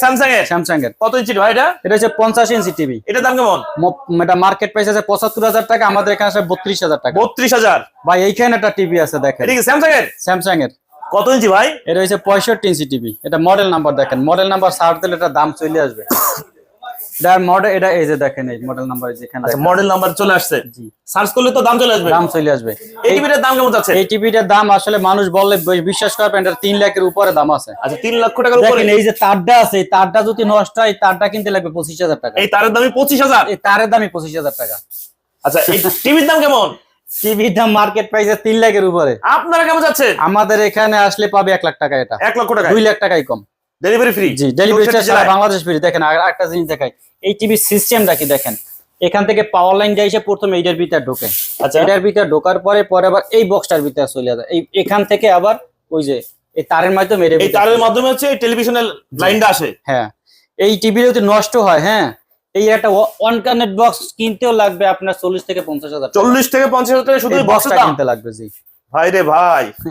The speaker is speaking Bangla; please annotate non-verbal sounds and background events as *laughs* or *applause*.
স্যামসাং এর স্যামসাং এর কত ইঞ্চি ভাই এটা? এটা হচ্ছে পঞ্চাশ ইঞ্চি টিভি এটা দাম কেমন? এটা মার্কেট প্রাইস আছে টাকা আমাদের এখানে আছে বত্রিশ হাজার টাকা। বত্রিশ হাজার? ভাই এইখানে একটা টিভি আছে দেখেন। এটা কি স্যামসাং এর স্যামসাং এর কত ইঞ্চি ভাই? এটা হচ্ছে পঁয়ষট্টি ইঞ্চি টিভি এটা মডেল নাম্বার দেখেন। মডেল নাম্বার সার্চ দিলে এটা দাম চলে আসবে। এটা মডেল এটা এই যে দেখেন এই মডেল নাম্বার যেখানে আচ্ছা মডেল নাম্বার চলে আসছে। জি। সার্চ করলে তো দাম চলে আসবে। দাম চলে আসবে। এই টিভিটার দাম কেমন যাচ্ছে? এই টিভিটার দাম আসলে মানুষ বললে বিশ্বাস করবেন এটা তিন লাখের উপরে দাম আছে। আচ্ছা তিন লক্ষ টাকার উপরে। দেখেন এই যে তারটা আছে এই তারটা যদি নষ্ট হয় তারটা কিনতে লাগবে পঁচিশ হাজার টাকা। এই তারের দামই পঁচিশ হাজার। এই তারের দামই পঁচিশ হাজার টাকা। আচ্ছা এই টিভির দাম কেমন? টিভির দাম মার্কেট প্রাইসে তিন লাখের উপরে। আপনারা কেমন যাচ্ছেন? আমাদের এখানে আসলে পাবে এক লাখ টাকা এটা। এক লক্ষ টাকা দুই লাখ টাকাই কম। ডেলিভারি ফ্রি জি ডেলিভারি সারা বাংলাদেশ ফ্রি দেখেন আর একটা জিনিস দেখাই। এই সিস্টেমটা কি দেখেন? এখান থেকে পাওয়ার লাইন এসে প্রথমে এইটার ভিতরে ঢোকে। আচ্ছা। এটার ভিতরে ঢোকার পরে পরে আবার এই বক্সটার ভিতরে চলে যায় এই এখান থেকে আবার ওই যে এই তারের মাধ্যমে এই তারের মাধ্যমে হচ্ছে টেলিভিশনের লাইনটা আসে। হ্যাঁ। এই টিভি যদি নষ্ট হয় হ্যাঁ এই একটা ওয়ান কানেক্ট বক্স কিনতেও লাগবে আপনার চল্লিশ থেকে পঞ্চাশ হাজার চল্লিশ থেকে পঞ্চাশ হাজার টাকা শুধু বক্সটা কিনতে লাগবে জি। ভাই রে ভাই। *laughs*